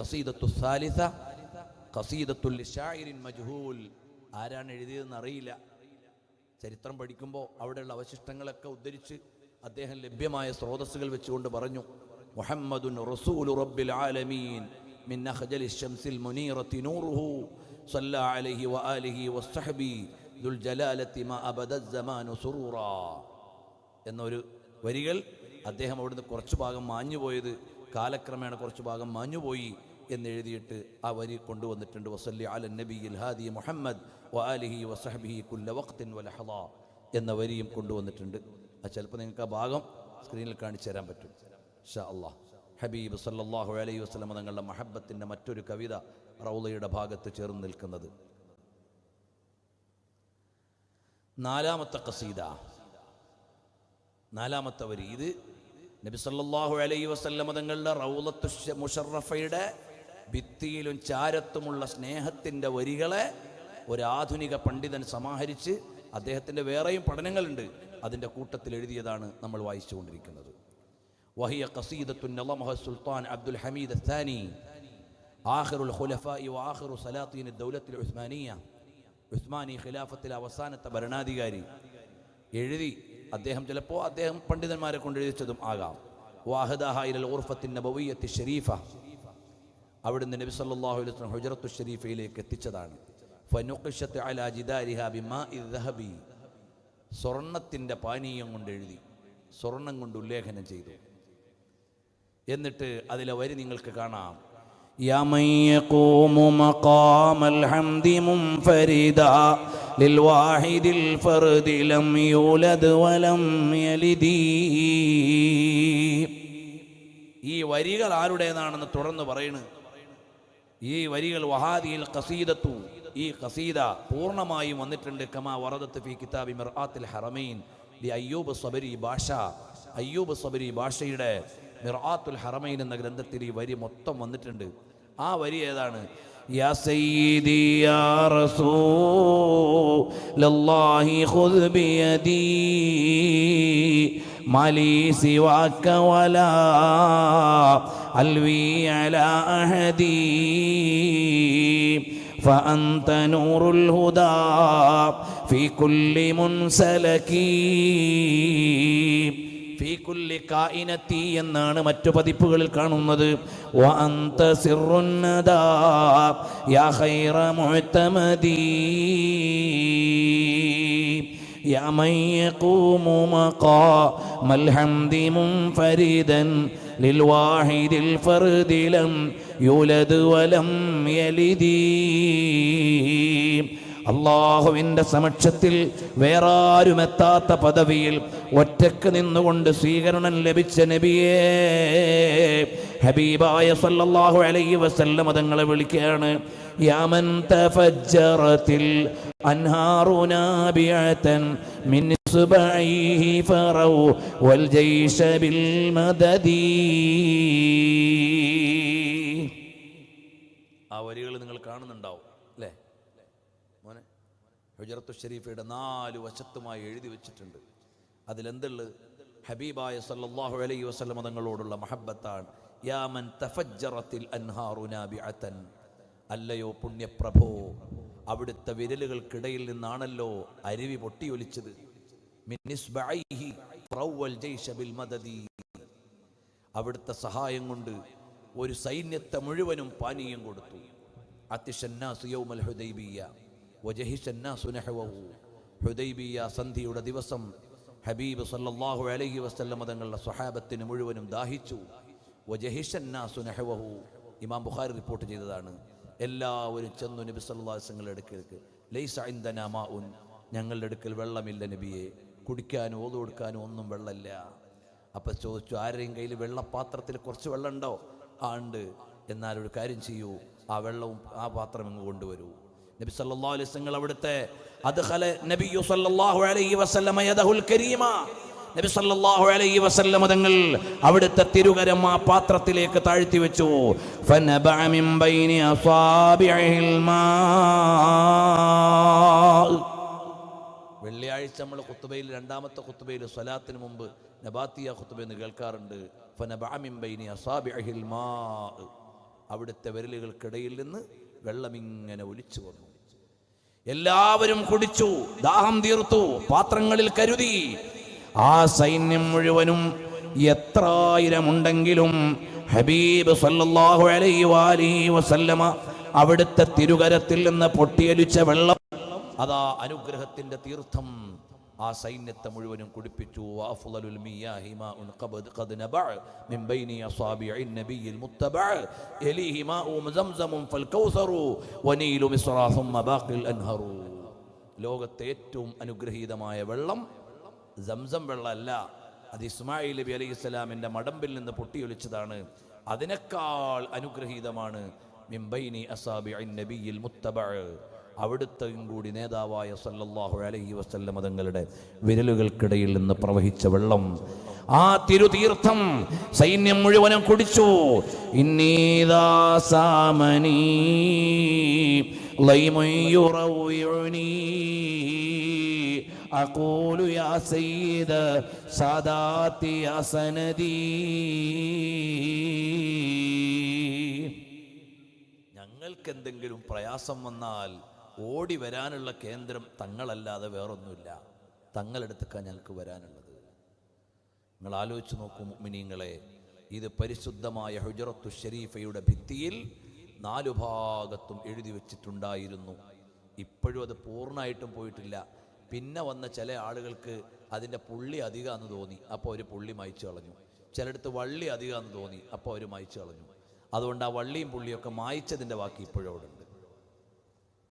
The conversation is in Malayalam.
ഖസീദത്തു സാലിസ ഖസീദത്തുൽ ലിശാഇരിൻ മജ്ഹൂൽ ആരാണ് എഴുതിയതെന്ന് അറിയില്ല ചരിത്രം പഠിക്കുമ്പോൾ അവിടെയുള്ള അവശിഷ്ടങ്ങളൊക്കെ ഉദ്ധരിച്ച് അദ്ദേഹം ലഭ്യമായ സ്രോതസ്സുകൾ വെച്ചുകൊണ്ട് പറഞ്ഞു മുഹമ്മദുൻ റസൂലു റബ്ബിൽ ആലമീൻ മിൻ അഖ്ജലി ശംസിൽ മുനീറത്തി നൂറുഹു صلى عليه وآله وصحبه ذو الجلالة ما أبد الزمان سرورا എന്നൊരു വരികൾ അദ്ദേഹം അവിടുന്ന് കുറച്ച് ഭാഗം മാഞ്ഞുപോയത് കാലക്രമേണ കുറച്ച് ഭാഗം മാഞ്ഞുപോയി എന്ന് എഴുതിയിട്ട് ആ വരി കൊണ്ടുവന്നിട്ടുണ്ട്. വസല്ലി അല നബിയിൽ ഹാദി മുഹമ്മദ് വ വസഹബിഹി കുല്ല വഖ്തിൻ വലഹദ എന്ന വരിയും കൊണ്ടുവന്നിട്ടുണ്ട്. അത് ചിലപ്പോൾ നിങ്ങൾക്ക് ആ ഭാഗം സ്ക്രീനിൽ കാണിച്ചു തരാൻ പറ്റും. ഷാ അള്ളാഹ്. ഹബീബ് സല്ലാഹു അലൈഹി വസ്ലമ തങ്ങളുടെ മഹബത്തിന്റെ മറ്റൊരു കവിത റൗലയുടെ ഭാഗത്ത് ചേർന്ന് നിൽക്കുന്നത്. നാലാമത്തെ കസീദ നാലാമത്തെ വരി. ഇത് നബി സല്ലാഹു അലൈഹി വസ്ലമ തങ്ങളുടെ റൗലത്തു മുഷറഫയുടെ ഭിത്തിയിലും ചാരത്തുമുള്ള സ്നേഹത്തിന്റെ വരികളെ ഒരാധുനിക പണ്ഡിതൻ സമാഹരിച്ച് അദ്ദേഹത്തിന്റെ വേറെയും പഠനങ്ങളുണ്ട്. അതിന്റെ കൂട്ടത്തിൽ എഴുതിയതാണ് നമ്മൾ വായിച്ചുകൊണ്ടിരിക്കുന്നത്. വഹിയ കസീദത്തു നലമഹ സുൽത്താൻ അബ്ദുൽ ഹമീദ് അസ്ഥാനി ആഹറുൽ ഖുലഫ ഇ ആഹറു സലാത്തീൻ ദൗലത്തിൽ ഉസ്മാനിയ ഉസ്മാനി ഖിലാഫത്തിലെ അവസാനത്തെ ഭരണാധികാരി. എഴുതി അദ്ദേഹം ചിലപ്പോൾ അദ്ദേഹം പണ്ഡിതന്മാരെ കൊണ്ട് എഴുതിച്ചതും ആകാം. വാഹദാഹ ഇൽ ഓർഫത്തിൻ നബവിയത്തി ഷെരീഫ അവിടുന്ന് നബി സല്ലാഹു അലൈഹി ഹുജറത്തു ഷെരീഫയിലേക്ക് എത്തിച്ചതാണ്. സ്വർണത്തിന്റെ പാനീയം കൊണ്ട് എഴുതി സ്വർണം കൊണ്ട് ഉല്ലേഖനം ചെയ്തു. എന്നിട്ട് അതിലെ വരി നിങ്ങൾക്ക് കാണാം. ഈ വരികൾ ആരുടേതാണെന്ന് തുടർന്ന് പറയുന്നത് ഈ വരികൾ വഹാദിയിൽ കസീദത്തു ഈ കസീദ പൂർണമായും വന്നിട്ടുണ്ട്. കമാ വറദത്ത് ഫി കിതാബി മിർആത്തിൽ ഹറമൈൻ. ദി അയ്യൂബ് സബരി ഭാഷ. അയ്യൂബ് സബരി ഭാഷയുടെ മിർആത്തുൽ ഹറമൈൻ എന്ന ഗ്രന്ഥത്തിൽ ഈ വരി മൊത്തം വന്നിട്ടുണ്ട്. ആ വരി ഏതാണ്? يا سيدي يا رسول الله خذ بيدي. ما لي سواك ولا ألوي على أهدي فأنت نور الهدى في كل منسلك എന്നാണ് മറ്റു പതിപ്പുകളിൽ കാണുന്നത് وأنت سر الندى يا خير معتمدي يا من يقوم مقام الحمد منفردا للواحد الفرد لم يولد ولم يلد അള്ളാഹുവിന്റെ സമക്ഷത്തിൽ വേറാരുമെത്താത്ത പദവിയിൽ ഒറ്റയ്ക്ക് നിന്നുകൊണ്ട് സ്വീകരണം ലഭിച്ച നബിയേ ഹബീബായ സല്ലല്ലാഹു അലൈഹി വസല്ലം അതങ്ങളെ വിളിക്കുകയാണ് യാമൻ തഫജ്ജറത്തിൽ അൻഹാറു നാബിഅതൻ മിൻ ഫറൗ വൽ ജൈഷ ബിൽ ആ വരികൾ നിങ്ങൾ കാണുന്നുണ്ടാവും അല്ലേ? ഹുജറത്തു ഷെരീഫയുടെ നാല് വശത്തുമായി എഴുതി വെച്ചിട്ടുണ്ട്. അതിലെന്തുള്ളത് ഹബീബായ സല്ലാഹു അലൈഹി വസ്ലമ തങ്ങളോടുള്ള മഹബത്താണ്. യാമൻ തഫജ്ജറത്തിൽ അൻഹാറു നാബിഅതൻ. അല്ലയോ പുണ്യപ്രഭോ അവിടുത്തെ വിരലുകൾക്കിടയിൽ നിന്നാണല്ലോ അരുവി പൊട്ടിയൊലിച്ചത്. അവിടുത്തെ സഹായം കൊണ്ട് ഒരു സൈന്യത്തെ മുഴുവനും പാനീയം കൊടുത്തു. അതിഷന്നാസു യൗമൽ ഹുദൈബിയ ഹുദൈബിയ സന്ധിയുടെ ദിവസം ഹബീബ് സല്ലല്ലാഹു അലൈഹി വസല്ലം തങ്ങളുടെ സ്വഹാബത്തിന് മുഴുവനും ദാഹിച്ചു. സുനഹവഹു നഹവഹു ഇമാം ബുഖാരി റിപ്പോർട്ട് ചെയ്തതാണ്. എല്ലാവരും ചെന്നു നബി വസല്ലം അടുക്കലേക്ക് ലൈസ ഇൻദനാ മാഉൻ. ഞങ്ങളുടെ അടുക്കൽ വെള്ളമില്ല നബിയെ. കുടിക്കാനും ഓതു കൊടുക്കാനും ഒന്നും വെള്ളമില്ല. അപ്പം ചോദിച്ചു ആരുടെയും കയ്യിൽ വെള്ളപാത്രത്തിൽ കുറച്ച് വെള്ളമുണ്ടോ? ആ ഉണ്ട്. എന്നാൽ ഒരു കാര്യം ചെയ്യൂ. ആ വെള്ളവും ആ പാത്രം ഇങ്ങ് കൊണ്ടുവരൂ. നബി സല്ലല്ലാഹു അലൈഹി വസല്ലം അവിടുത്തെ അദ്ഖല നബിയു സല്ലല്ലാഹു അലൈഹി വസല്ലമ യദഹുൽ കരീമ. നബി സല്ലല്ലാഹു അലൈഹി വസല്ലമ തങ്ങൾ അവിടുത്തെ തിരുകരം ആ പാത്രത്തിലേക്ക് താഴ്ത്തി വെച്ചു. ഫനബഅ മിൻ ബൈനി അസാബിഇൽ മാ വെള്ളിയാഴ്ച നമ്മൾ ഖുത്ബയിൽ രണ്ടാമത്തെ ഖുത്ബയിൽ സ്വലാത്തിന് മുമ്പ് നബാത്തിയ ഖുത്ബ എന്ന് കേൾക്കാറുണ്ട്. ഫനബഅ മിൻ ബൈനി അസാബിഇൽ മാ അവിടുത്തെ വിരലുകൾക്കിടയിൽ നിന്ന് വെള്ളമിങ്ങനെ ഒലിച്ചു വന്നു. എല്ലാവരും കുടിച്ചു ദാഹം തീർത്തു പാത്രങ്ങളിൽ കരുതി. ആ സൈന്യം മുഴുവനും എത്രായിരമുണ്ടെങ്കിലും ഹബീബ് സല്ലല്ലാഹു അലൈഹി വാലിഹി വസല്ലമ അവിടുത്തെ തിരുകരത്തിൽ നിന്ന് പൊട്ടിയലിച്ച വെള്ളം അതാ അനുഗ്രഹത്തിന്റെ തീർത്ഥം. ആ സൈന്യത്തെ മുഴുവനും കുടിപ്പിച്ചു. ലോകത്തെ ഏറ്റവും അനുഗ്രഹീതമായ വെള്ളം സംസം വെള്ളമല്ല. അത് ഇസ്മായിൽ നബി അലൈഹി സ്വലാമിന്റെ മടമ്പിൽ നിന്ന് പൊട്ടിയൊലിച്ചതാണ്. അതിനേക്കാൾ അനുഗ്രഹീതമാണ് മിംബൈനി അസാബിഇൻ നബിയിൽ മുത്തബഅ. അവിടുത്തെയും കൂടി നേതാവായ സല്ലല്ലാഹു അലൈഹി വസല്ലം തങ്ങളുടെ വിരലുകൾക്കിടയിൽ നിന്ന് പ്രവഹിച്ച വെള്ളം ആ തിരുതീർത്ഥം സൈന്യം മുഴുവനും കുടിച്ചു ഇന്നീതാ സാമനി ലൈമുൻ യുറവ്വിഉനി أقول يا سيد ساداتي يا سندي ഞങ്ങൾക്ക് എന്തെങ്കിലും പ്രയാസം വന്നാൽ ഓടി വരാനുള്ള കേന്ദ്രം തങ്ങളല്ലാതെ വേറൊന്നുമില്ല. തങ്ങളെടുത്തേക്കാണ് ഞങ്ങൾക്ക് വരാനുള്ളത്. നിങ്ങൾ ആലോചിച്ച് നോക്കൂ മിനിങ്ങളെ ഇത് പരിശുദ്ധമായ ഹുജറത്തു ഷരീഫയുടെ ഭിത്തിയിൽ നാലു ഭാഗത്തും എഴുതി വെച്ചിട്ടുണ്ടായിരുന്നു. ഇപ്പോഴും അത് പൂർണമായിട്ടും പോയിട്ടില്ല. പിന്നെ വന്ന ചില ആളുകൾക്ക് അതിന്റെ പുള്ളി അധികമാണെന്ന് തോന്നി. അപ്പോൾ അവർ പുള്ളി മായ്ച്ചു കളഞ്ഞു. ചിലടത്ത് വള്ളി അധികമാണെന്ന് തോന്നി. അപ്പോൾ അവർ മായ്ച്ചു കളഞ്ഞു. അതുകൊണ്ട് ആ വള്ളിയും പുള്ളിയൊക്കെ മായ്ച്ചതിന്റെ ബാക്കി ഇപ്പോഴും അവിടെ ഉണ്ട്.